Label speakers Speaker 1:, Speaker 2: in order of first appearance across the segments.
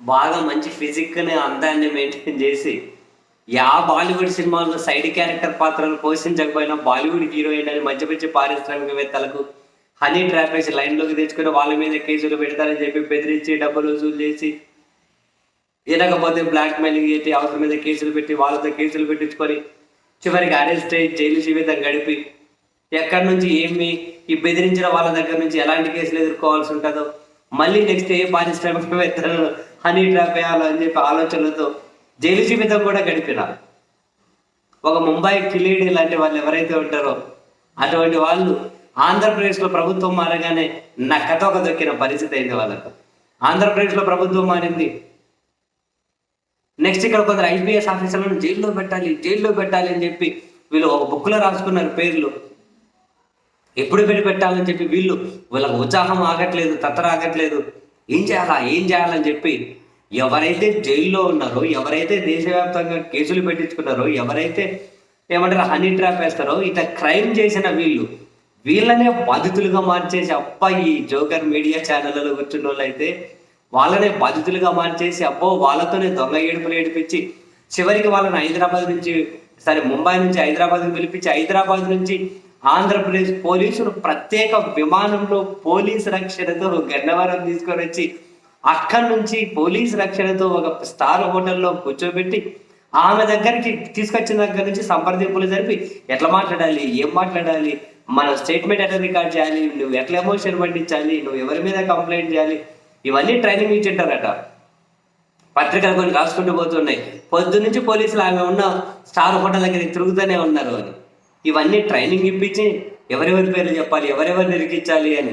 Speaker 1: బాగా మంచి ఫిజిక్ని అందాన్ని మెయింటైన్ చేసి యా బాలీవుడ్ సినిమాల్లో సైడ్ క్యారెక్టర్ పాత్రలు పోషించకపోయినా బాలీవుడ్ హీరోయిన్ అని మంచి మంచి పారిశ్రామికవేత్తలకు హనీ ట్రాప్ వేసి లైన్లోకి తెచ్చుకుని వాళ్ళ మీద కేసులు పెడతారని చెప్పి బెదిరించి డబ్బులు వసూలు చేసి వినకపోతే బ్లాక్ మెయిలింగ్ చేసి అవసరం మీద కేసులు పెట్టి వాళ్ళతో కేసులు పెట్టించుకొని చివరికి అరెస్ట్ అయ్యి జైలు జీవితం గడిపి ఎక్కడి నుంచి ఏమి ఈ బెదిరించిన వాళ్ళ దగ్గర నుంచి ఎలాంటి కేసులు ఎదుర్కోవాల్సి ఉంటుందో మళ్ళీ నెక్స్ట్ ఏ పారిశ్రామికవేత్తలను హనీ ట్రాప్ వేయాలని చెప్పి ఆలోచనలతో జైలు జీవితం కూడా గడిపిన. ఒక ముంబై కిలీడి లాంటి వాళ్ళు ఎవరైతే ఉంటారో అటువంటి వాళ్ళు ఆంధ్రప్రదేశ్లో ప్రభుత్వం మారగానే నక్కతోక దొక్కిన పరిస్థితి అయింది వాళ్ళకు. ఆంధ్రప్రదేశ్లో ప్రభుత్వం మారింది. నెక్స్ట్ ఇక్కడ కొందరు ఐపీఎస్ ఆఫీసర్లను జైల్లో పెట్టాలి జైల్లో పెట్టాలి అని చెప్పి వీళ్ళు ఒక బుక్లో రాసుకున్నారు పేర్లు. ఎప్పుడు పెట్టి పెట్టాలని చెప్పి వీళ్ళు వీళ్ళకి ఉత్సాహం ఆగట్లేదు తత్తర ఆగట్లేదు. ఏం చేయాలా ఏం చేయాలని చెప్పి ఎవరైతే జైల్లో ఉన్నారో ఎవరైతే దేశవ్యాప్తంగా కేసులు పెట్టించుకున్నారో ఎవరైతే ఏమంటారు హనీ ట్రాప్ వేస్తారో ఇట్లా క్రైమ్ చేసిన వీళ్ళు వీళ్ళనే బాధితులుగా మార్చేసి అబ్బా ఈ జోకర్ మీడియా ఛానళ్ళలో కూర్చున్న వాళ్ళు అయితే వాళ్ళనే బాధితులుగా మార్చేసి అబ్బో వాళ్ళతోనే దొంగ ఏడుపులు ఏడిపించి చివరికి వాళ్ళని హైదరాబాద్ నుంచి సరే ముంబై నుంచి హైదరాబాద్కి పిలిపించి హైదరాబాద్ నుంచి ఆంధ్రప్రదేశ్ పోలీసులు ప్రత్యేక విమానంలో పోలీస్ రక్షణతో గన్నవరం తీసుకొని వచ్చి అక్కడి నుంచి పోలీస్ రక్షణతో ఒక స్టార్ హోటల్లో కూర్చోబెట్టి ఆమె దగ్గరికి తీసుకొచ్చిన దగ్గర నుంచి సంప్రదింపులు జరిపి ఎట్లా మాట్లాడాలి ఏం మాట్లాడాలి మన స్టేట్మెంట్ ఎట్లా రికార్డ్ చేయాలి నువ్వు ఎట్లా ఎమోషన్ పండించాలి నువ్వు ఎవరి మీద కంప్లైంట్ చేయాలి ఇవన్నీ ట్రైనింగ్ ఇచ్చింటారట. పత్రికలు కొన్ని రాసుకుంటూ పోతున్నాయి. పొద్దు నుంచి పోలీసులు ఆమె ఉన్న స్టార్ హోటల్ దగ్గరికి తిరుగుతూనే ఉన్నారు అని. ఇవన్నీ ట్రైనింగ్ ఇప్పించి ఎవరెవరి పేర్లు చెప్పాలి ఎవరెవరిని ఇరికించాలి అని.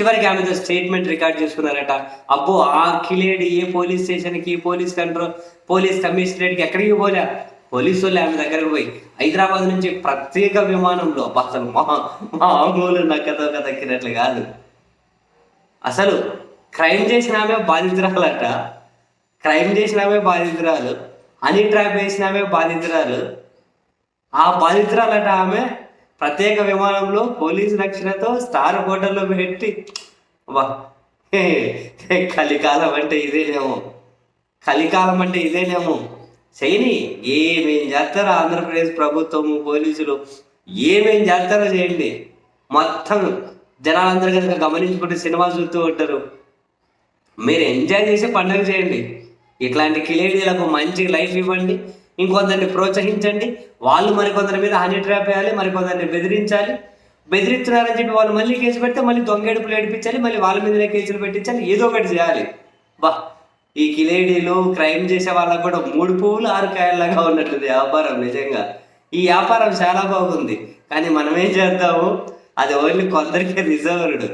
Speaker 1: చివరికి ఆమెతో స్టేట్మెంట్ రికార్డ్ చేసుకున్నారట. అబ్బో ఆ కిలేడి ఏ పోలీస్ స్టేషన్కి పోలీస్ కంట్రోల్ పోలీస్ కమిషనరేట్కి ఎక్కడికి పోలే? పోలీసు వాళ్ళు ఆమె దగ్గరకు పోయి హైదరాబాద్ నుంచి ప్రత్యేక విమానంలో అసలు మా మామూలు నక్కతో దక్కినట్లు కాదు. అసలు క్రైమ్ చేసిన ఆమె బాధితురాలట. క్రైమ్ చేసిన ఆమె బాధితురాలు. అని ట్రాప్ వేసిన ఆమె బాధితురాలు. ఆ బాధితురాలట ఆమె ప్రత్యేక విమానంలో పోలీసు రక్షణతో స్టార్ హోటల్లో పెట్టి వా కలికాలం అంటే ఇదేనేమో. కలికాలం అంటే ఇదేనేమో. చేయని ఏమేం చేస్తారో ఆంధ్రప్రదేశ్ ప్రభుత్వము పోలీసులు ఏమేం చేస్తారో చేయండి. మొత్తం జనాలందరూ కనుక గమనించుకుంటే సినిమా చూస్తూ ఉంటారు. మీరు ఎంజాయ్ చేసి పండుగ చేయండి. ఇట్లాంటి కిలేడీలకు మంచి లైఫ్ ఇవ్వండి. ఇంకొందరిని ప్రోత్సహించండి. వాళ్ళు మరికొందరి మీద హనీ ట్రాప్ వేయాలి మరికొందరిని బెదిరించాలి. బెదిరిస్తున్నారని చెప్పి వాళ్ళు మళ్ళీ కేసు పెడితే మళ్ళీ దొంగేడుపులు ఏడిపించాలి మళ్ళీ వాళ్ళ మీదనే కేసులు పెట్టించాలి ఏదో ఒకటి చేయాలి. బా ఈ కిలేడీలు క్రైమ్ చేసే వాళ్ళకు కూడా మూడు పువ్వులు ఆరు కాయల్లాగా ఉన్నట్టుంది వ్యాపారం నిజంగా. ఈ వ్యాపారం చాలా బాగుంది. కానీ మనమేం చేద్దాము? అది ఓన్లీ కొందరికే రిజర్వ్డ్